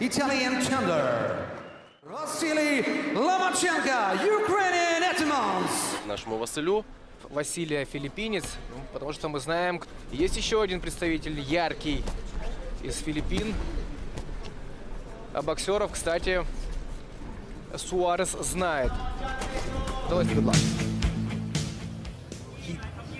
Italian chandler. Василий Ломаченко, Ukrainian Etymons. Нашему Василю. Василия филиппинец, потому что мы знаем, есть еще один представитель яркий из Филиппин. А боксеров, кстати, Суарес знает. Давайте, good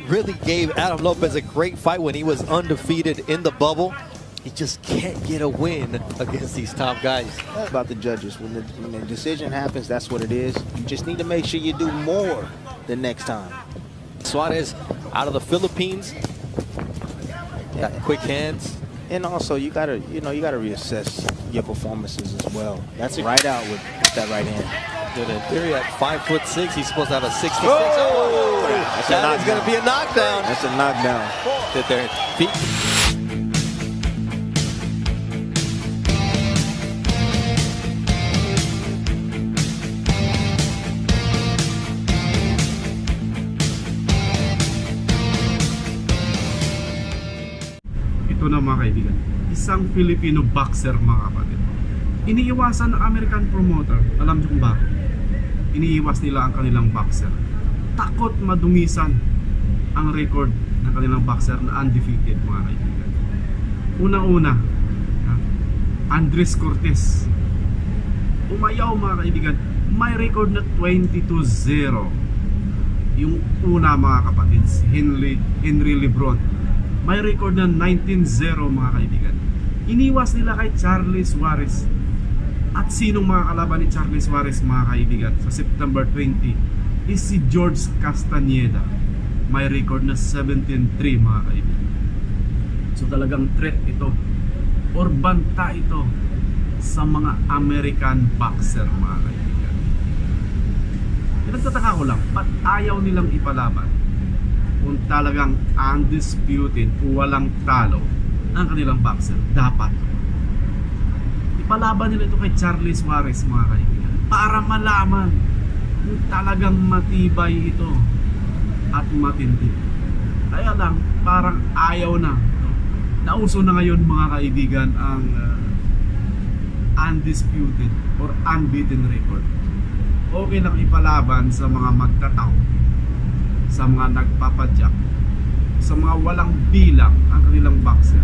really gave Adam Lopez a great fight when he was undefeated in the bubble. He just can't get a win against these top guys. about the judges. When the, when the decision happens, that's what it is. You just need to make sure you do more the next time. Suarez out of the Philippines. Got quick hands. And also, you gotta, you know, you gotta reassess your performances as well. That's right out with, with that right hand. Good in theory at five foot six, he's supposed to have a 66. Oh! That's a that is going to knockdown. be a knockdown. That's a knockdown. That their feet. Ito na mga kaibigan, isang Filipino boxer mga kapatid. Iniiwasan ng American promoter, alam niyo kung bakit? Iniiwas nila ang kanilang boxer. Takot madungisan ang record ng kanilang boxer na undefeated mga kaibigan. Unang-una, Andres Cortez. Umayaw mga kaibigan, may record na 22-0 yung una mga kapatid, si Henry, Henry Lebron. May record na 19-0 mga kaibigan. Iniwas nila kay Charlie Suarez. At sinong mga kalaban ni Charlie Suarez mga kaibigan sa September 20 is si George Castañeda. May record na 17-3 mga kaibigan. So talagang threat ito or banta ito sa mga American boxer mga kaibigan. Pinagtataka ko lang, ba't ayaw nilang ipalaban kung talagang undisputed, walang talo ang kanilang boxer? Dapat. Ipalaban nila ito kay Charlie Suarez mga kaibigan para malaman kung talagang matibay ito at matindi. Kaya lang, parang ayaw na. Nauso na ngayon mga kaibigan ang uh, undisputed or unbeaten record okay lang ipalaban sa mga magtataw, sa mga nagpapadyak, sa mga walang bilang ang kanilang boxer.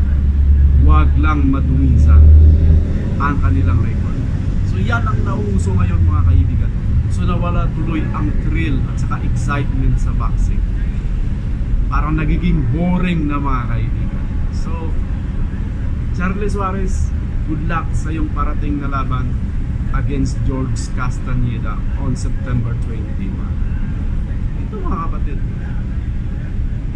Huwag lang madungisan ang kanilang record. So yan ang nauuso ngayon mga kaibigan. So nawala tuloy ang thrill at saka excitement sa boxing. Parang nagiging boring na mga kaibigan. So, Charlie Suarez, good luck sa iyong parating na laban against George Castañeda on September 20. Ito mga kapatid,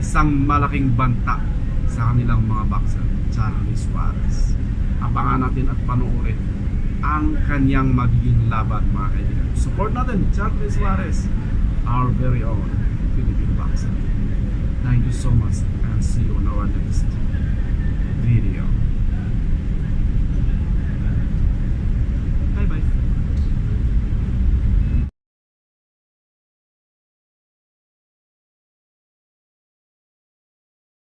isang malaking banta sa kanilang mga boxer, Charlie Suarez. Abangan natin at panoorin ang kanyang magiging laban mga kaibigan. Support natin Charlie Suarez, our very own Philippine boxer. Thank you so much and see you on our